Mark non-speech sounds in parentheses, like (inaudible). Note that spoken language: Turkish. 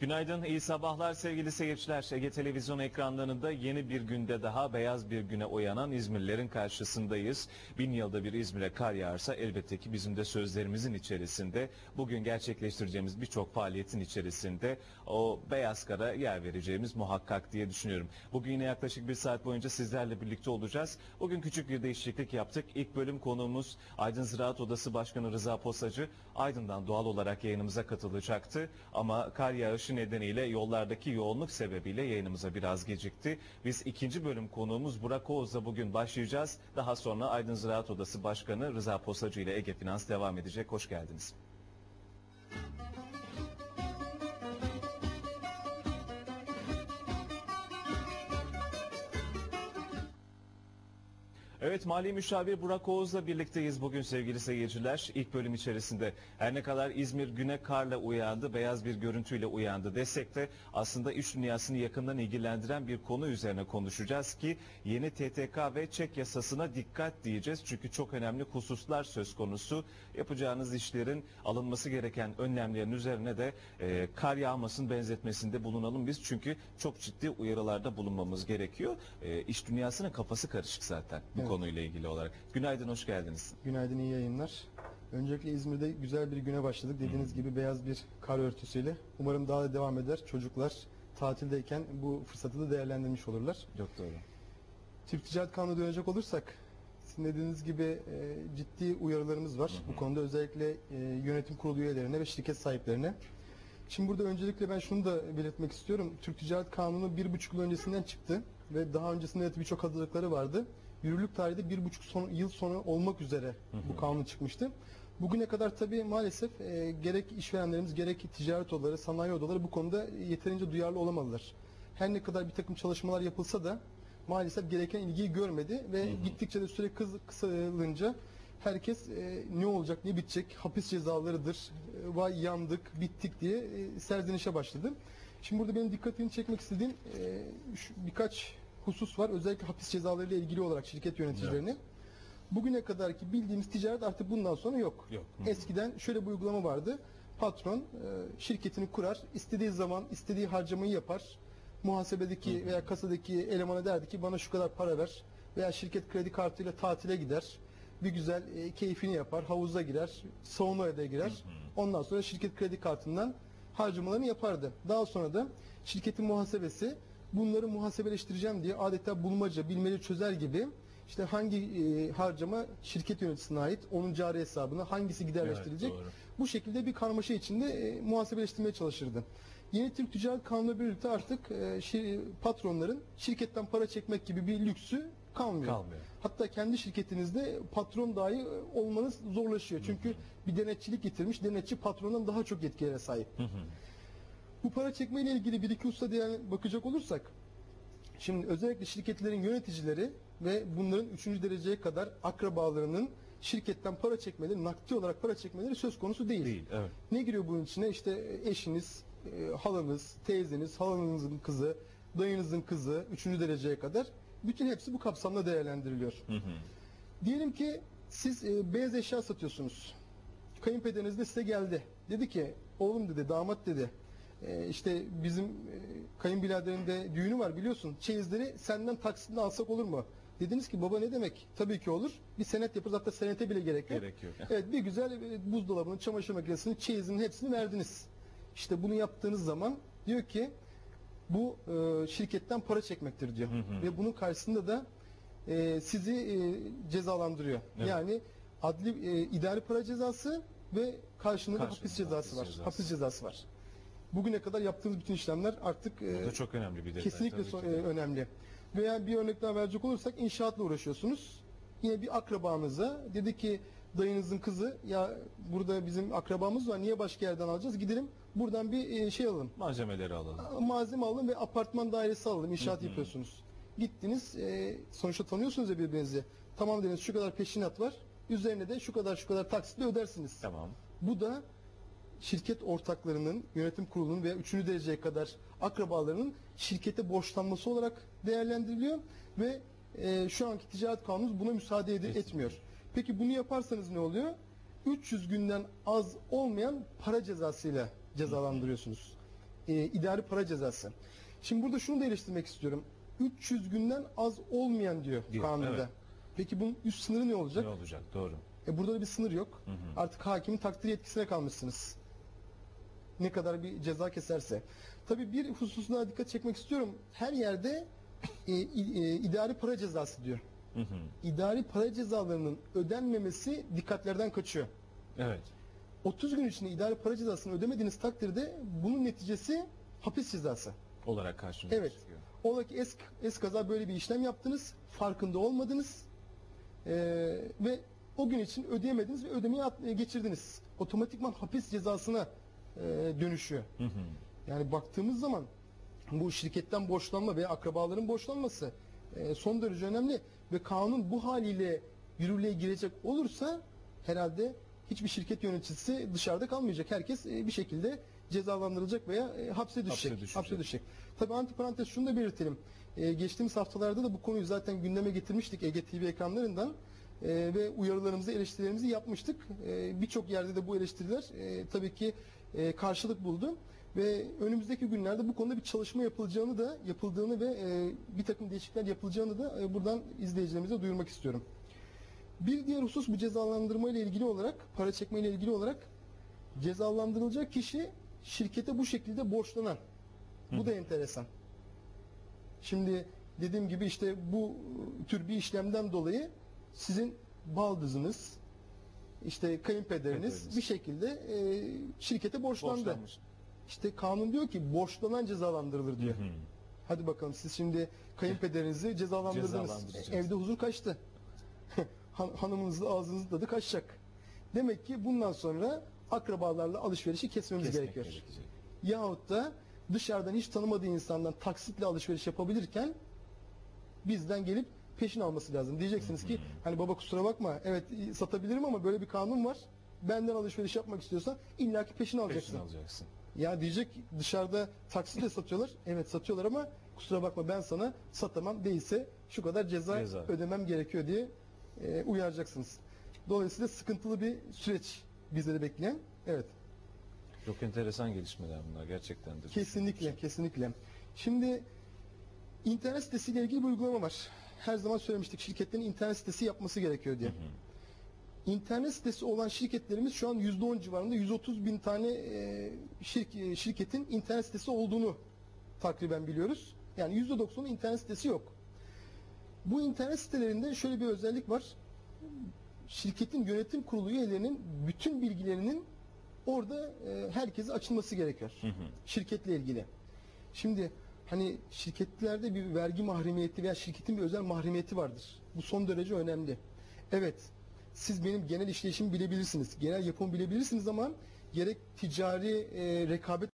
Günaydın, iyi sabahlar sevgili seyirciler. Ege Televizyon ekranlarında yeni bir günde daha beyaz bir güne uyanan İzmirlilerin karşısındayız. Bin yılda bir İzmir'e kar yağarsa elbette ki bizim de sözlerimizin içerisinde bugün gerçekleştireceğimiz birçok faaliyetin içerisinde o beyaz kara yer vereceğimiz muhakkak diye düşünüyorum. Bugün yine yaklaşık bir saat boyunca sizlerle birlikte olacağız. Bugün küçük bir değişiklik yaptık. İlk bölüm konuğumuz Aydın Ziraat Odası Başkanı Rıza Posacı Aydın'dan doğal olarak yayınımıza katılacaktı. Ama kar yağışı nedeniyle yollardaki yoğunluk sebebiyle yayınımıza biraz gecikti. Biz ikinci bölüm konuğumuz Burak Oğuz'la bugün başlayacağız. Daha sonra Aydın Ziraat Odası Başkanı Rıza Posacı ile Ege Finans devam edecek. Hoş geldiniz. Evet Mali Müşavir Burak Oğuz'la birlikteyiz bugün sevgili seyirciler. İlk bölüm içerisinde her ne kadar İzmir güne karla uyandı, beyaz bir görüntüyle uyandı desek de aslında iş dünyasını yakından ilgilendiren bir konu üzerine konuşacağız ki yeni TTK ve çek yasasına dikkat diyeceğiz. Çünkü çok önemli hususlar söz konusu. Yapacağınız işlerin alınması gereken önlemlerin üzerine de e, kar yağmasın benzetmesinde bulunalım biz. Çünkü çok ciddi uyarılarda bulunmamız gerekiyor. E, iş dünyasının kafası karışık zaten bu Evet. Konuyla ilgili olarak. Günaydın, hoş geldiniz. Günaydın, iyi yayınlar. Öncelikle İzmir'de güzel bir güne başladık. Dediğiniz gibi beyaz bir kar örtüsüyle. Umarım daha da devam eder. Çocuklar tatildeyken bu fırsatı da değerlendirmiş olurlar. Yok doğru. Türk Ticaret Kanunu'na dönecek olursak, sizin dediğiniz gibi e, ciddi uyarılarımız var. Bu konuda özellikle e, yönetim kurulu üyelerine ve şirket sahiplerine. Şimdi burada öncelikle ben şunu da belirtmek istiyorum. Türk Ticaret Kanunu bir buçuk yıl öncesinden çıktı ve daha öncesinde de birçok hazırlıkları vardı. Yürürlük tarihi de bir buçuk son, yıl sonra olmak üzere bu kanun çıkmıştı. Bugüne kadar tabii maalesef e, gerek işverenlerimiz gerek ticaret odaları, sanayi odaları bu konuda yeterince duyarlı olamadılar. Her ne kadar bir takım çalışmalar yapılsa da maalesef gereken ilgiyi görmedi ve gittikçe de süre kız, kısalınca herkes e, ne olacak, ne bitecek, hapis cezalarıdır, e, vay yandık, bittik diye e, serzenişe başladı. Şimdi burada benim dikkatini çekmek istediğim e, şu, birkaç husus var. Özellikle hapis cezalarıyla ilgili olarak şirket yöneticilerine. Bugüne kadar ki bildiğimiz ticaret artık bundan sonra yok. Yok. Hı. Eskiden şöyle bir uygulama vardı. Patron e, şirketini kurar, istediği zaman istediği harcamayı yapar. Muhasebedeki veya kasadaki elemana derdi ki bana şu kadar para ver veya şirket kredi kartıyla tatile gider. Bir güzel e, keyfini yapar, havuza girer, saunaya da girer. Ondan sonra şirket kredi kartından harcamalarını yapardı. Daha sonra da şirketin muhasebesi bunları muhasebeleştireceğim diye adeta bulmaca, bilmeli çözer gibi işte hangi e, harcama şirket yöneticisine ait, onun cari hesabına hangisi giderleştirilecek. Evet, doğru. Bu şekilde bir karmaşa içinde e, muhasebeleştirmeye çalışırdı. Yeni Türk Ticaret Kanunu'yla birlikte artık e, şi- patronların şirketten para çekmek gibi bir lüksü kalmıyor. Kalmıyor. Hatta kendi şirketinizde patron dahi e, olmanız zorlaşıyor. Çünkü bir denetçilik getirmiş, denetçi patrondan daha çok yetkilere sahip. Bu para çekme ile ilgili bir iki hususa diğer bakacak olursak, şimdi özellikle şirketlerin yöneticileri ve bunların üçüncü dereceye kadar akrabalarının şirketten para çekmeleri, nakdi olarak para çekmeleri söz konusu değil. Değil, evet. Ne giriyor bunun içine? İşte eşiniz, e, halanız, teyzeniz, halanızın kızı, dayınızın kızı, üçüncü dereceye kadar bütün hepsi bu kapsamda değerlendiriliyor. Diyelim ki siz e, beyaz eşya satıyorsunuz. Kayınpederiniz de size geldi. Dedi ki oğlum dedi damat dedi e, işte bizim e, kayınbiraderin de düğünü var biliyorsun. Çeyizleri senden taksitle alsak olur mu? Dediniz ki baba ne demek? Tabii ki olur. Bir senet yaparız hatta senete bile gerek yok. Gerek yok. (laughs) Evet bir güzel e, buzdolabını, çamaşır makinesini, çeyizinin hepsini verdiniz. İşte bunu yaptığınız zaman diyor ki bu e, şirketten para çekmektir diyor. Ve bunun karşısında da e, sizi e, cezalandırıyor. Evet. Yani adli e, idari para cezası ve karşılığında da Karşılığında hapis cezası hapis var. cezası. Hapis cezası var. Bugüne kadar yaptığımız bütün işlemler artık e, Bu da çok önemli bir detay. kesinlikle tabii so- ki. e, önemli. Veya bir örnek daha verecek olursak inşaatla uğraşıyorsunuz. Yine bir akrabanıza dedi ki dayınızın kızı ya burada bizim akrabamız var niye başka yerden alacağız gidelim buradan bir e, şey alalım Malzemeleri alalım. malzeme alın ve apartman dairesi alalım. İnşaat yapıyorsunuz. Gittiniz, e, sonuçta tanıyorsunuz ya birbirinizi. Tamam dediniz şu kadar peşinat var. Üzerine de şu kadar şu kadar taksitle ödersiniz. Tamam. Bu da şirket ortaklarının, yönetim kurulunun veya üçüncü dereceye kadar akrabalarının şirkete borçlanması olarak değerlendiriliyor ve e, şu anki ticaret kanunumuz buna müsaade ed- Etmiyor. Peki bunu yaparsanız ne oluyor? 300 günden az olmayan para cezasıyla cezalandırıyorsunuz. e, idari para cezası. Şimdi burada şunu da eleştirmek istiyorum. 300 günden az olmayan diyor, Diyor, kanunda. evet. Peki bunun üst sınırı ne olacak? Ne olacak? Doğru. E burada da bir sınır yok. Artık hakimin takdir yetkisine kalmışsınız. Ne kadar bir ceza keserse. Tabii bir hususuna dikkat çekmek istiyorum. Her yerde e, e, idari para cezası diyor. Hı hı. İdari para cezalarının ödenmemesi dikkatlerden kaçıyor. Evet. 30 gün içinde idari para cezasını ödemediğiniz takdirde bunun neticesi hapis cezası. Olarak karşımıza Evet. çıkıyor. Ola ki es, es kaza böyle bir işlem yaptınız, farkında olmadınız ee, ve o gün için ödeyemediniz ve ödemeyi at- e, geçirdiniz. Otomatikman hapis cezasına e, dönüşüyor. Hı hı. Yani baktığımız zaman bu şirketten borçlanma veya akrabaların borçlanması e, son derece önemli ve kanun bu haliyle yürürlüğe girecek olursa herhalde hiçbir şirket yöneticisi dışarıda kalmayacak. Herkes e, bir şekilde cezalandırılacak veya e, hapse düşecek. düşecek. Hapse düşecek. Tabii antiparantez şunu da belirtelim. E, geçtiğimiz haftalarda da bu konuyu zaten gündeme getirmiştik Ege TV ekranlarından. E, ve uyarılarımızı, eleştirilerimizi yapmıştık. E, Birçok yerde de bu eleştiriler e, tabii ki e, karşılık buldu ve önümüzdeki günlerde bu konuda bir çalışma yapılacağını da yapıldığını ve e, bir takım değişiklikler yapılacağını da e, buradan izleyicilerimize duyurmak istiyorum. Bir diğer husus bu cezalandırma ile ilgili olarak, para çekme ile ilgili olarak cezalandırılacak kişi şirkete bu şekilde borçlanan. Bu da enteresan. Şimdi dediğim gibi işte bu tür bir işlemden dolayı sizin baldızınız, işte kayınpederiniz Pederiniz. bir şekilde e, şirkete borçlandı. Borçlanmış. İşte kanun diyor ki borçlanan cezalandırılır diyor. Hı hı. Hadi bakalım siz şimdi kayınpederinizi (laughs) cezalandırdınız. Evde huzur kaçtı. (laughs) Han- Hanımınızla ağzınızın tadı kaçacak. Demek ki bundan sonra akrabalarla alışverişi kesmemiz Kesmek gerekiyor. gerekecek. Yahut da dışarıdan hiç tanımadığı insandan taksitle alışveriş yapabilirken bizden gelip peşin alması lazım. Diyeceksiniz ki hani baba kusura bakma evet satabilirim ama böyle bir kanun var. Benden alışveriş yapmak istiyorsan illaki peşin alacaksın. Peşin alacaksın. Ya diyecek dışarıda taksitle satıyorlar. Evet satıyorlar ama kusura bakma ben sana satamam değilse şu kadar ceza, Ceza. ödemem gerekiyor diye e, uyaracaksınız. Dolayısıyla sıkıntılı bir süreç bizleri bekleyen. Evet. Çok enteresan gelişmeler bunlar gerçekten de. Kesinlikle, kesinlikle. Şimdi internet sitesiyle ilgili bir uygulama var. Her zaman söylemiştik şirketlerin internet sitesi yapması gerekiyor diye. İnternet sitesi olan şirketlerimiz şu an %10 civarında 130 bin tane e, şirk- e, şirketin internet sitesi olduğunu takriben biliyoruz. Yani %90'ın internet sitesi yok. Bu internet sitelerinde şöyle bir özellik var. Şirketin yönetim kurulu üyelerinin bütün bilgilerinin orada e, herkese açılması gerekiyor. Şirketle ilgili. Şimdi hani şirketlerde bir vergi mahremiyeti veya şirketin bir özel mahremiyeti vardır. Bu son derece önemli. Evet, siz benim genel işleyişimi bilebilirsiniz, genel yapımı bilebilirsiniz ama gerek ticari e, rekabet